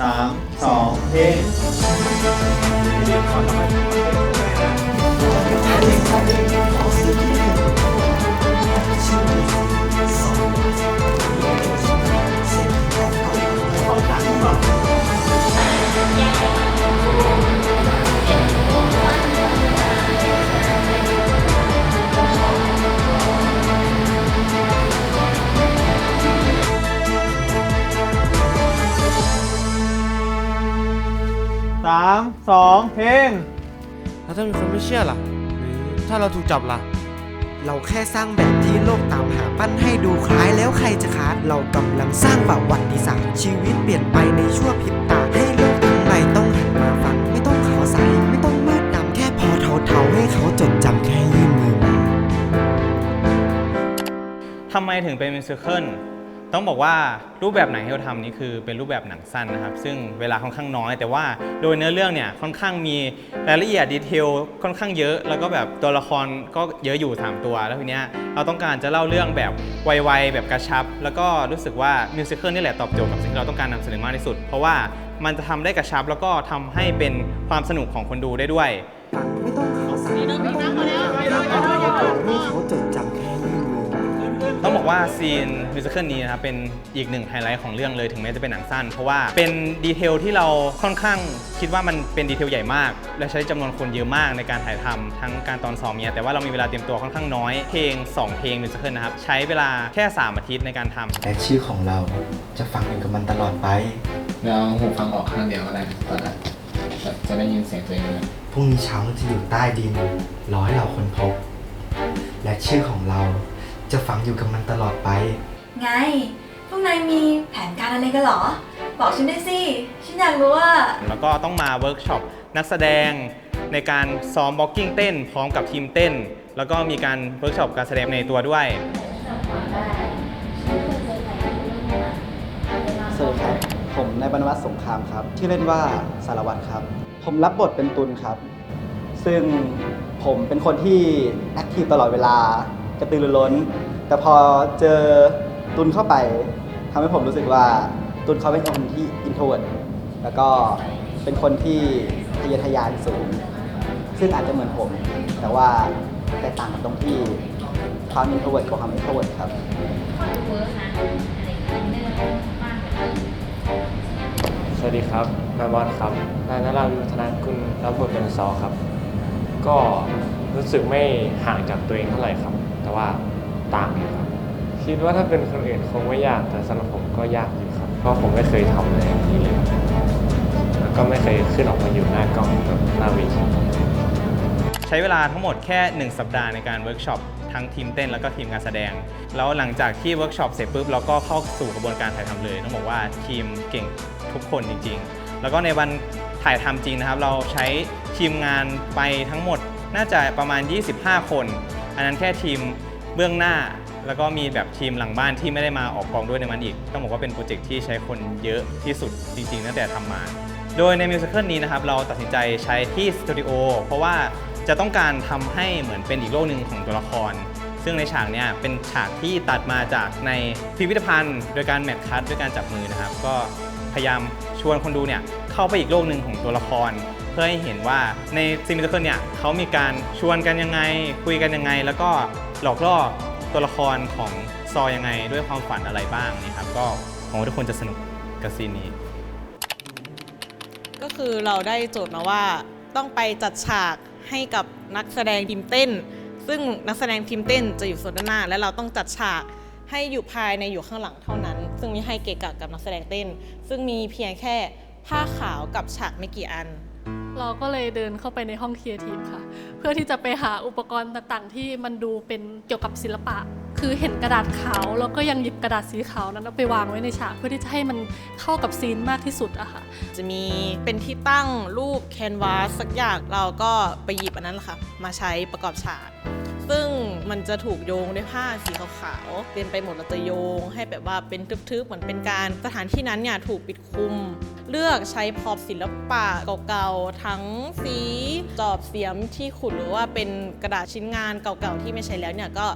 สามสองเพล สองเพลง แล้วถ้ามีคนไม่เชื่อล่ะ หรือถ้าเราถูกจับล่ะ เราแค่สร้างแบบที่โลกตามหาปั้นให้ดูคล้ายแล้วใครจะขาดเรากำลังสร้างประวัติศาสตร์ชีวิตเปลี่ยนไปในชั่วพริบตาให้โลกทั้งใบต้องหันมาฟัง ไม่ต้องขาวใสไม่ต้องมืดดำแค่พอเทาๆให้เขาจดจำแค่ยื่นมือมาทำไมถึงเป็นมิวสิควล ต้องบอกว่ารูปแบบหนังที่เราทำนี้คือเป็นรูปแบบหนังสั้นนะครับ ซึ่งเวลาค่อนข้างน้อย แต่ว่าโดยเนื้อเรื่องเนี่ยค่อนข้างมีรายละเอียดดีเทลค่อนข้างเยอะ แล้วก็แบบตัวละครก็เยอะอยู่ 3 ตัว แล้วทีเนี้ยเราต้องการจะเล่าเรื่องแบบไวๆแบบกระชับ แล้วก็รู้สึกว่ามิวสิควลนี่แหละตอบโจทย์กับสิ่งที่เราต้องการนำเสนอมากที่สุด เพราะว่ามันจะทำได้กระชับแล้วก็ทำให้เป็นความสนุกของคนดูได้ด้วยไม่ต้องขาวใสไม่ต้องมืดดำให้เขาจดจำแค่ยื่นมือมา ต้องบอกว่าซีนมิวสิควลนี้นะครับเป็นอีกหนึ่งไฮไลท์ของเรื่องเลยถึงแม้จะเป็นหนังสั้น เพราะว่าเป็นดีเทลที่เราค่อนข้างคิดว่ามันเป็นดีเทลใหญ่มาก และใช้จำนวนคนเยอะมากในการถ่ายทำทั้งการตอนซ้อมเนี่ยแต่ว่าเรามีเวลาเตรียมตัวค่อนข้างน้อยเพลง 2 เพลงมิวสิควลนะครับใช้เวลาแค่ 3 อาทิตย์ในการทำและชื่อของเราจะฟังอยู่กับมันตลอดไปเราหูฟังออกข้างเดียวก็ได้ตอนนั้นจะจะได้ยินเสียงตัวเองเลยพรุ่งนี้เช้าเราจะอยู่ใต้ดินรอให้เราค้นพบ และชื่อของเรา จะฝังอยู่กับมันตลอดไป ไง พวกนายมีแผนการอะไรกันเหรอ บอกฉันด้วยสิ ฉันอยากรู้ว่า แล้วก็ต้องมาเวิร์กช็อปนักแสดงในการซ้อมบ็อกกิ้งเต้น พร้อมกับทีมเต้น แล้วก็มีการเวิร์กช็อปการแสดงในตัวด้วย สวัสดีครับ ผมนายบรรณวัฒน์สงครามครับชื่อเล่นว่าสารวัตรครับ ผมรับบทเป็นตุลครับ ซึ่งผมเป็นคนที่แอคทีฟตลอดเวลา กระตือรือร้น แต่พอเจอตุลเข้าไปทำให้ผมรู้สึกว่าตุลเขาเป็นคนที่อินโทรเวิร์ดแล้วก็เป็นคนที่ทะเยอทะยานสูง ซึ่งอาจจะเหมือนผม แต่ว่าแตกต่างกันตรงที่ความอินโทรเวิร์ดกับความอินโทรเวิร์ดครับสวัสดีครับนายบอสครับนายนราวิวัฒนาคุณรับบทเป็นซอครับ ก็รู้สึกไม่ห่างจากตัวเองเท่าไหร่ครับ แต่ว่าต่างอยู่ครับคิดว่าถ้าเป็นคนอื่นคงไม่ยากแต่สำหรับผมก็ยากอยู่ครับ เพราะผมไม่เคยทำอะไรอย่างนี้เลยแล้วก็ไม่เคยขึ้นออกมาอยู่หน้ากล้องแบบหน้าเวทีใช้เวลาทั้งหมดแค่ 1 สัปดาห์ในการเวิร์กช็อปทั้งทีมเต้นแล้วก็ทีมการแสดง แล้วหลังจากที่เวิร์กช็อปเสร็จปุ๊บเราก็เข้าสู่กระบวนการถ่ายทำเลย ต้องบอกว่าทีมเก่งทุกคนจริง ๆ แล้วก็ในวันถ่ายทำจริงนะครับ เราใช้ทีมงานไปทั้งหมดน่าจะประมาณ 25 คน อันนั้นแค่ทีมเบื้องหน้า แล้วก็มีแบบทีมหลังบ้านที่ไม่ได้มาออกกองด้วยในมันอีก ต้องบอกว่าเป็นโปรเจกต์ที่ใช้คนเยอะที่สุดจริงๆตั้งแต่ทำมา โดยในมิวสิคลนี้นะครับเราตัดสินใจใช้ที่สตูดิโอเพราะว่าจะต้องการทำให้เหมือนเป็นอีกโลกหนึ่งของตัวละคร ซึ่งในฉากเนี้ยเป็นฉากที่ตัดมาจากในพิพิธภัณฑ์ โดยการแมทคัทด้วยการจับมือนะครับ ก็ พยายามชวนคนดูเนี่ยเข้าไปอีกโลกหนึ่งของตัวละคร เพื่อให้เห็นว่าในซีมิวสิควลเนี่ยเขามีการชวนกันยังไง คุยกันยังไง แล้วก็หลอกล่อตัวละครของซอยังไงด้วยความฝันอะไรบ้างนี่ครับก็หวังว่าทุกคนจะสนุกกับซีนนี้ ก็คือเราได้โจทย์มาว่าต้องไปจัดฉากให้กับนักแสดงทีมเต้น ซึ่งนักแสดงทีมเต้นจะอยู่โซนด้านหน้า และเราต้องจัดฉาก ให้อยู่ภายในอยู่ข้างหลังเท่านั้น ซึ่งไม่ให้เกะกะกับนักแสดงเต้น ซึ่งมีเพียงแค่ผ้าขาวกับฉากไม่กี่อัน เราก็เลยเดินเข้าไปในห้องครีเอทีฟค่ะ เพื่อที่จะไปหาอุปกรณ์ต่างๆ ที่มันดูเป็นเกี่ยวกับศิลปะ คือเห็นกระดาษขาว แล้วก็ยังหยิบกระดาษสีขาวนั้นเอาไปวางไว้ในฉากเพื่อที่จะให้มันเข้ากับซีนมากที่สุดอะค่ะ จะมีเป็นที่ตั้งรูปแคนวาสสักอย่างเราก็ไปหยิบอันนั้นแหละค่ะมาใช้ประกอบฉาก ซึ่ง มันจะถูกโยงด้วยผ้าสีขาวๆเต็มไปหมดเราจะโยง ให้แบบว่าเป็นทึบๆเหมือนเป็นการสถานที่นั้นเนี่ยถูกปิดคุม เลือกใช้พอพศิลปะเก่าๆทั้งสีจอบเสียมที่ขุดหรือว่าเป็นกระดาษชิ้นงานเก่าๆที่ไม่ใช้แล้วเนี่ยก็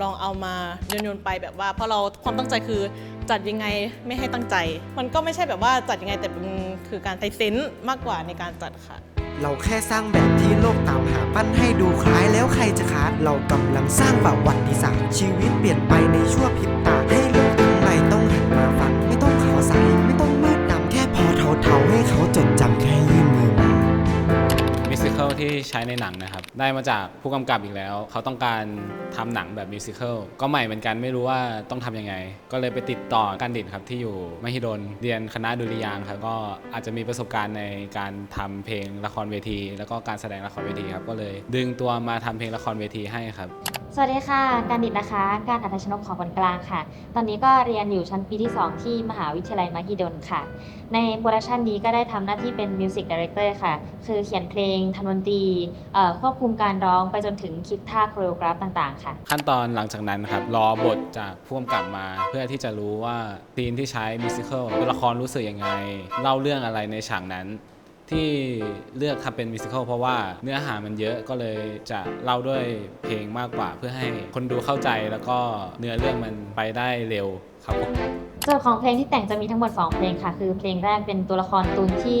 ลองเอามาโยนๆไปแบบว่าเพราะเราความตั้งใจคือจัดยังไงไม่ให้ตั้งใจ มันก็ไม่ใช่แบบว่าจัดยังไงแต่เป็นคือการใช้เซนส์มากกว่าในการจัดค่ะ เราแค่สร้างแบบที่โลกตามหาปั้นให้ดูคล้ายแล้วใครจะคาดเรากำลังสร้างประวัติศาสตร์ชีวิตเปลี่ยนไปในชั่วพริบตาให้โลกทั้งใบต้องหันมาฟัง ไม่ต้องขาวใสไม่ต้องมืดดำแค่พอเทาๆให้เขาจดจำแค่ยื่นมือ คิลที่ใช้ในหนังนะครับ ได้มาจากผู้กำกับอีกแล้ว เขาต้องการทำหนังแบบมิวสิควลก็ใหม่เหมือนกันไม่รู้ว่าต้องทำยังไง ก็เลยไปติดต่อกันดิตครับที่อยู่มหิดลเรียนคณะดุริยางค์ครับก็อาจจะมีประสบการณ์ในการทำเพลงละครเวที แล้วก็การแสดงละครเวทีครับก็เลยดึงตัวมาทำเพลงละครเวทีให้ครับ สวัสดีค่ะ การดิตนะคะ การอัธชนกของคนกลางค่ะ ตอนนี้ก็เรียนอยู่ชั้นปีที่ 2 ที่มหาวิทยาลัยมหิดลค่ะ ในโปรดักชันนี้ก็ได้ทำหน้าที่เป็นมิวสิกดีเรคเตอร์ค่ะ คือเขียนเพลงทำดนตรีควบคุมการร้องไปจนถึงคิดท่าโคโรกราฟต่างๆ ค่ะ ขั้นตอนหลังจากนั้นครับ รอบทจากผู้กำกับมาเพื่อที่จะรู้ว่าซีนที่ใช้มิวสิควลตัวละครรู้สึกยังไง เล่าเรื่องอะไรในฉากนั้น ที่เลือกทำเป็นมิวสิควลเพราะว่าเนื้อหามันเยอะก็เลยจะเล่าด้วยเพลงมากกว่า เพื่อให้คนดูเข้าใจแล้วก็เนื้อเรื่องมันไปได้เร็วครับผมส่วนของเพลงที่แต่งจะมีทั้งหมด 2 เพลงค่ะ คือเพลงแรกเป็นตัวละครตูนที่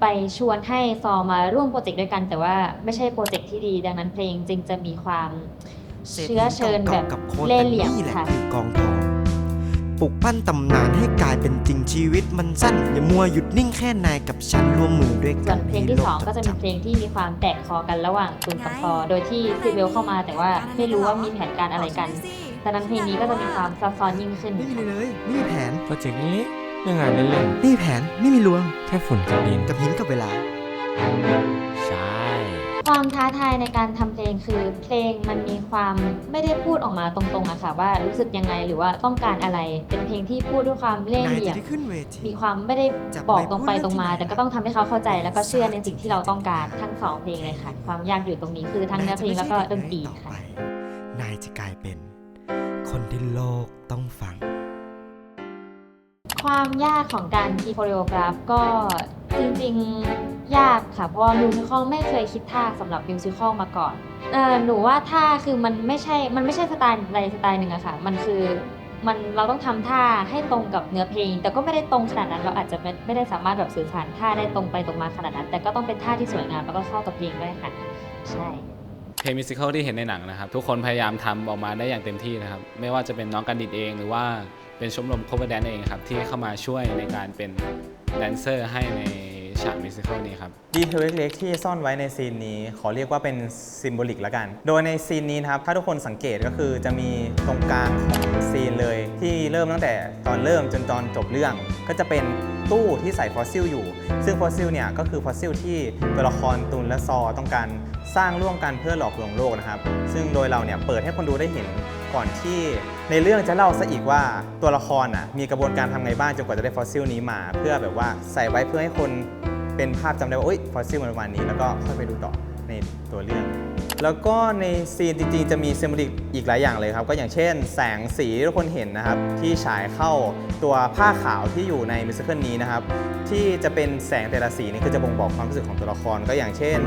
ไปชวนให้ซอมาร่วมโปรเจกต์ด้วยกัน แต่ว่าไม่ใช่โปรเจกต์ที่ดี ดังนั้นเพลงจึงจะมีความเชื้อเชิญแบบกับโคตรเล่ห์เหลี่ยมนี่แหละค่ะคือกองทอง ปลุกปั้นตำนานให้กลายเป็นจริงชีวิตมันสั้น อย่ามัวหยุดนิ่งแค่นายกับฉันร่วมมือด้วยส่กัวนนเพลงที่ 2 ก็จะเป็นเพลงที่มีความแตกคอกันระหว่างตูนกับซอโดยที่ซีเบลเข้ามาแต่ว่าไม่รู้ว่ามีแผนการอะไรกันดังนั้นเพลงนี้ก็จะมีความซับซ้อนยิ่งขึ้น ไม่มีเลยเลยไม่มีแผนโปรเจกต์นี้เรื่องงานเล่นไม่มีแผนไม่มีลวง ๆแค่ฝุ่นกับดินกับหินกับเวลาใช่ ความท้าทายในการทำเพลงคือเพลงมันมีความไม่ได้พูดออกมาตรงๆอะค่ะว่ารู้สึกยังไงหรือว่าต้องการอะไร เป็นเพลงที่พูดด้วยความเล่ห์นายเหลี่ยจะมได้ขึ้นเวทีมีความไม่ได้จะบอกไปตรงไปพูดตรงมาเรื่องที่แต่ก็ต้องทำให้เขาเข้าใจแล้วก็เชื่อในสิ่งที่เราต้องการทั้งสองเพลงเลยค่ะ ความยากอยู่ตรงนี้คือทั้งเนื้อเพลงแล้วก็ดนตรีค่ะนายจะกลายเป็น คนที่โลกต้องฟัง ความยากของการคิดโคเรโอกราฟก็ จริงๆยากค่ะ เพราะว่ามิวสิควลไม่เคยคิดท่าสำหรับมิวสิควลมาก่อนเออหนูว่าท่าคือมันไม่ใช่ มันไม่ใช่สไตล์ใดสไตล์หนึ่งอะค่ะ มันคือมันเราต้องทำท่าให้ตรงกับเนื้อเพลง แต่ก็ไม่ได้ตรงขนาดนั้น เราอาจจะไม่ไม่ได้สามารถแบบสื่อสารท่าได้ตรงไปตรงมาขนาดนั้น แต่ก็ต้องเป็นท่าที่สวยงามแล้วก็เข้ากับเพลงด้วยค่ะ ใช่ เพลงมิวสิควลที่เห็นในหนังนะครับ ทุกคนพยายามทำออกมาได้อย่างเต็มที่นะครับ ไม่ว่าจะเป็นน้องกันดิดเองหรือว่าเป็นชมรม cover dance เองครับที่เข้ามาช่วยในการเป็น แดนเซอร์ให้ในฉากมิวสิควลนี้ครับ ดีเทลเล็กๆที่ซ่อนไว้ในซีนนี้ ขอเรียกว่าเป็นซิมโบลิกแล้วกัน โดยในซีนนี้นะครับ ถ้าทุกคนสังเกตก็คือจะมีตรงกลางของซีนเลย ที่เริ่มตั้งแต่ตอนเริ่มจนตอนจบเรื่อง ก็จะเป็นตู้ที่ใส่ฟอสซิลอยู่ ซึ่งฟอสซิลเนี่ยก็คือฟอสซิลที่ตัวละครตุนและซอต้องการสร้างร่วมกันเพื่อหลอกลวงโลกนะครับ ซึ่งโดยเราเนี่ยเปิดให้คนดูได้เห็น ก่อนที่ในเรื่องจะเล่าซะอีกว่าตัวละครอะมีกระบวนการทำไงบ้างจนกว่าจะได้ฟอสซิลนี้มา เพื่อแบบว่าใส่ไว้เพื่อให้คนเป็นภาพจำได้ว่าโอ๊ยฟอสซิลมันประมาณนี้แล้วก็ค่อยไปดูต่อในตัวเรื่อง แล้วก็ในซีนจริงๆ จะมีเซมโบลิกอีกหลายอย่างเลยครับ ก็อย่างเช่น แสงสีที่ทุกคนเห็นนะครับ ที่ฉายเข้าตัวผ้าขาวที่อยู่ในมิวสิควลนี้นะครับ ที่จะเป็นแสงแต่ละสีนี่คือจะบ่งบอกความรู้สึกของตัวละคร ก็อย่างเช่น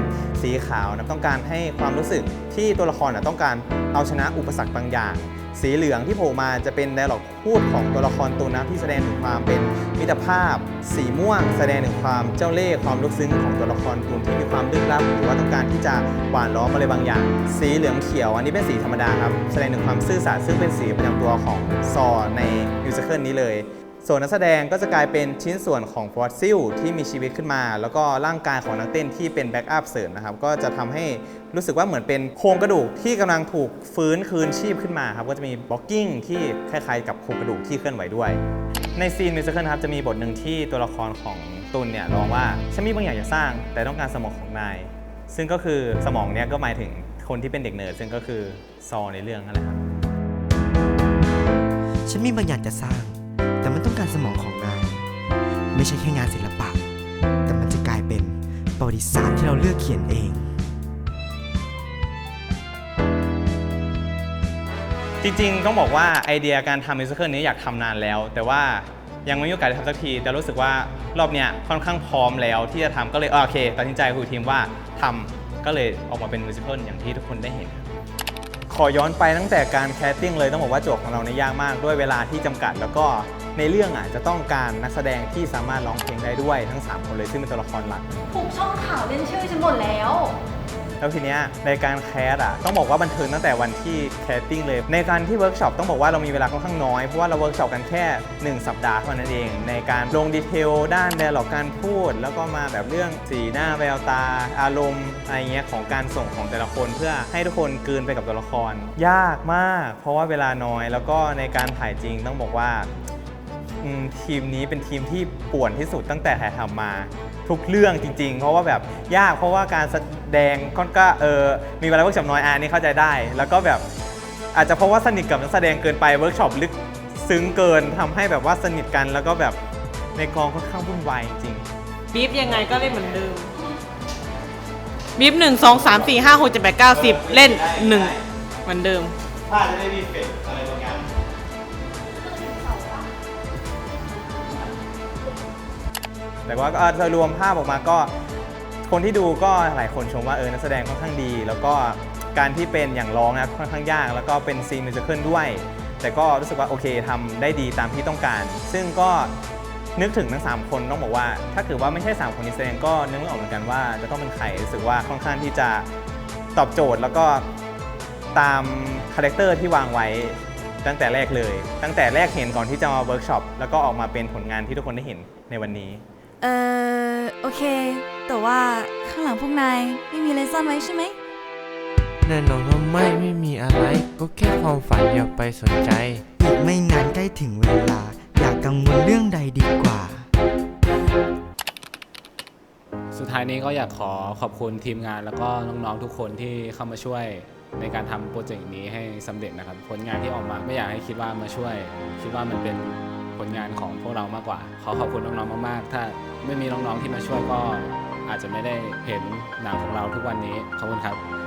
สีขาวนะต้องการให้ความรู้สึกที่ตัวละครนะต้องการเอาชนะอุปสรรคบางอย่าง สีเหลืองที่โผล่มาจะเป็นไดอะล็อกพูดของตัวละครตัวนั้นที่แสดงถึงความเป็นมิตรภาพ สีม่วง แสดงถึงความเจ้าเล่ห์ความลึกซึ้งของตัวละครกลุ่มที่มีความลึกลับหรือว่าต้องการที่จะหวานล้อมอะไรบางอย่าง สีเหลืองเขียวอันนี้เป็นสีธรรมดาครับแสดงถึงความซื่อสัตย์ซึ่งเป็นสีประจำตัวของซอในมิวสิคลนี้เลย ส่วนนักแสดงก็จะกลายเป็นชิ้นส่วนของฟอสซิลที่มีชีวิตขึ้นมา แล้วก็ร่างกายของนักเต้นที่เป็นแบ็กอัพเสริมนะครับ ก็จะทำให้รู้สึกว่าเหมือนเป็นโครงกระดูกที่กำลังถูกฟื้นคืนชีพขึ้นมาครับ ก็จะมีบล็อกกิ้งที่คล้ายๆ กับโครงกระดูกที่เคลื่อนไหวด้วย ในซีนมิวสิควลครับจะมีบทหนึ่งที่ตัวละครของตุนเนี่ยร้องว่าฉันมีบางอย่างจะสร้าง แต่ต้องการสมองของนาย ซึ่งก็คือสมองเนี่ยก็หมายถึงคนที่เป็นเด็กเนิร์ดซึ่งก็คือซอในเรื่องนั่นแหละครับฉันมีบางอย่างจะสร้าง แต่มันต้องการสมองของนาย ไม่ใช่แค่งานศิลปะ แต่มันจะกลายเป็นประวัติศาสตร์ที่เราเลือกเขียนเอง จริงๆ ต้องบอกว่าไอเดียการทำมิวสิควลนี้อยากทำนานแล้ว แต่ว่ายังไม่มีโอกาสได้ทำสักที แต่รู้สึกว่ารอบเนี้ยค่อนข้างพร้อมแล้วที่จะทำก็เลยโอเคตัดสินใจคุยทีมว่าทำก็เลยออกมาเป็นมิวสิควลอย่างที่ทุกคนได้เห็น ขอย้อนไปตั้งแต่การแคสติ้งเลยต้องบอกว่าโจทย์ของเราในยากมากด้วยเวลาที่จำกัด แล้วก็ในเรื่องอะจะต้องการนักแสดงที่สามารถร้องเพลงได้ด้วยทั้ง 3 คนเลยซึ่งเป็นตัวละครหลัก ถูกช่องข่าวเล่นชื่อฉันหมดแล้ว แล้วทีเนี้ยในการแคสอะต้องบอกว่าบันเทิงตั้งแต่วันที่แคสติ้งเลย ในการที่เวิร์กช็อปต้องบอกว่าเรามีเวลาค่อนข้างน้อย เพราะว่าเราเวิร์กช็อปกันแค่ 1 สัปดาห์เท่านั้นเอง ในการลงดีเทลด้านแดร์ลอกการพูด แล้วก็มาแบบเรื่องสีหน้าแววตา อารมณ์อะไรเงี้ยของการส่งของแต่ละคนเพื่อให้ทุกคนกืนไปกับตัวละคร ยากมาก เพราะว่าเวลาน้อยแล้วก็ในการถ่ายจริงต้องบอกว่า อืมทีมนี้เป็นทีมที่ป่วนที่สุดตั้งแต่ถ่ายทำมา ทุกเรื่องจริง ๆ เพราะว่าแบบยากเพราะว่าการแสดงค่อนก็เออมีเวลาเวิร์กช็อปน้อยอันนี้เข้าใจได้ แล้วก็แบบอาจจะเพราะว่าสนิทกับนักแสดงเกินไปเวิร์กช็อปลึกซึ้งเกินทำให้แบบว่าสนิทกัน แล้วก็แบบในกองค่อนข้างวุ่นวายจริง บีฟยังไงก็เล่นเหมือนเดิมบีฟหนึ่งสองสามสี่ห้าหกเจ็ดแปดเก้าสิบเล่นหนึ่งเหมือนเดิม ถ้าจะได้มีเฟกอะไรบางอย่าง แต่ว่าเออโดยรวมภาพออกมาก็คนที่ดูก็หลายคนชมว่าเออนักแสดงค่อนข้างดี แล้วก็การที่เป็นอย่างร้องนะค่อนข้างยาก แล้วก็เป็นซีนมิวสิควลด้วย แต่ก็รู้สึกว่าโอเคทำได้ดีตามที่ต้องการ ซึ่งก็นึกถึงทั้ง 3 คนต้องบอกว่า ถ้าเกิดว่าไม่ใช่ 3 คนนี้แสดงก็นึกไม่ออกเหมือนกันว่าจะต้องเป็นใครรู้สึกว่าค่อนข้างที่จะตอบโจทย์แล้วก็ตามคาแรคเตอร์ที่วางไว้ตั้งแต่แรกเลย ตั้งแต่แรกเห็นก่อนที่จะมาเวิร์กช็อปแล้วก็ออกมาเป็นผลงานที่ทุกคนได้เห็นในวันนี้ เออโอเค แต่ว่าข้างหลังพวกนายไม่มีอะไรซ่อนไว้ใช่ไหม แน่นอนว่าไม่ไม่มีอะไร ก็แค่ความฝันอย่าไปสนใจ อีกไม่นานใกล้ถึงเวลา อย่ากกังวลเรื่องใดดีกว่า สุดท้ายนี้ก็อยากขอขอบคุณทีมงานแล้วก็น้องๆทุกคนที่เข้ามาช่วยในการทำโปรเจกต์นี้ให้สำเร็จนะครับ ผลงานที่ออกมาไม่อยากให้คิดว่ามาช่วย คิดว่ามันเป็น ผลงานของพวกเรามากกว่า ขอขอบคุณน้องๆมากๆ ถ้าไม่มีน้องๆที่มาช่วยก็อาจจะไม่ได้เห็นหนังของเราทุกวันนี้ขอบคุณครับ